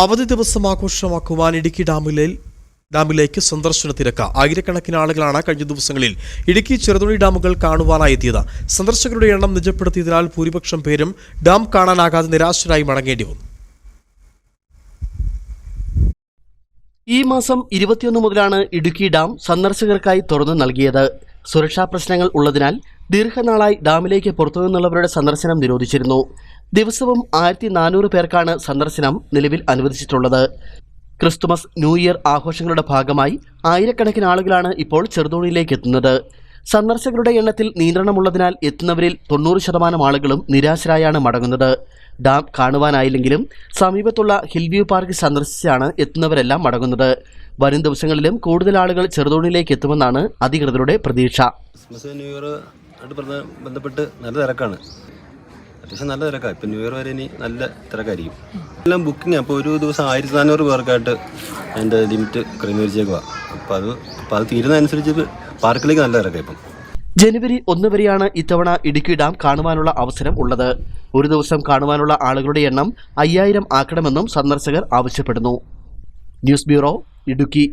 അവധി ദിവസം ആഘോഷമാക്കുവാൻ ഇടുക്കി ഡാമിലെ ഡാമിലേക്ക് സന്ദർശന തിരക്ക്. ആയിരക്കണക്കിന് ആളുകളാണ് കഴിഞ്ഞ ദിവസങ്ങളിൽ ഇടുക്കി ചെറുതുണി ഡാമുകൾ കാണുവാനായി എത്തിയത്. സന്ദർശകരുടെ എണ്ണം നിജപ്പെടുത്തിയതിനാൽ ഭൂരിപക്ഷം പേരും ഡാം കാണാനാകാതെ നിരാശരായി മടങ്ങേണ്ടി വന്നു. ഈ മാസം ഇരുപത്തിയൊന്ന് മുതലാണ് ഇടുക്കി ഡാം സന്ദർശകർക്കായി തുറന്നു നൽകിയത്. സുരക്ഷാ പ്രശ്നങ്ങൾ ഉള്ളതിനാൽ ദീർഘനാളായി ഡാമിലേക്ക് പുറത്തുനിന്നുള്ളവരുടെ സന്ദർശനം നിരോധിച്ചിരുന്നു. ദിവസവും ആയിരത്തി നാനൂറ് പേർക്കാണ് സന്ദർശനം നിലവിൽ അനുവദിച്ചിട്ടുള്ളത്. ക്രിസ്തുമസ് ന്യൂ ഇയർ ആഘോഷങ്ങളുടെ ഭാഗമായി ആയിരക്കണക്കിന് ആളുകളാണ് ഇപ്പോൾ ചെറുതോണിയിലേക്ക് എത്തുന്നത്. സന്ദർശകരുടെ എണ്ണത്തിൽ നിയന്ത്രണമുള്ളതിനാൽ എത്തുന്നവരിൽ തൊണ്ണൂറ് ശതമാനം ആളുകളും നിരാശരായാണ് മടങ്ങുന്നത്. ഡാം കാണുവാനായില്ലെങ്കിലും സമീപത്തുള്ള ഹിൽവ്യൂ പാർക്ക് സന്ദർശിച്ചാണ് എത്തുന്നവരെല്ലാം മടങ്ങുന്നത്. വരും ദിവസങ്ങളിലും കൂടുതൽ ആളുകൾ ചെറുതോണിയിലേക്ക് എത്തുമെന്നാണ് അധികൃതരുടെ പ്രതീക്ഷ. ക്രിസ്മസ് ന്യൂ ഇയർ ബന്ധപ്പെട്ട് നല്ല തിരക്കാണ്. അത്യാവശ്യം നല്ല തിരക്കാണ് ഇപ്പം ന്യൂ ഇയർ വരെ ഇനി നല്ല തിരക്കായിരിക്കും. എല്ലാം ബുക്കിംഗ് അപ്പോൾ ഒരു ദിവസം ആയിരത്തി നാനൂറ് പേർക്കായിട്ട് അതിന്റെ ലിമിറ്റ് ക്രമീകരിച്ചേക്കുവാണ് അപ്പോൾ അത് അപ്പോൾ അത് തീരുന്നതനുസരിച്ച് പാർക്കിലേക്ക് നല്ല തിരക്കാണ് ഇപ്പം. ജനുവരി ഒന്ന് വരെയാണ് ഇത്തവണ ഇടുക്കി ഡാം കാണുവാനുള്ള അവസരം ഉള്ളത്. ഒരു ദിവസം കാണുവാനുള്ള ആളുകളുടെ എണ്ണം അയ്യായിരം ആക്കണമെന്നും സന്ദർശകർ ആവശ്യപ്പെടുന്നു. News bureau Idukki.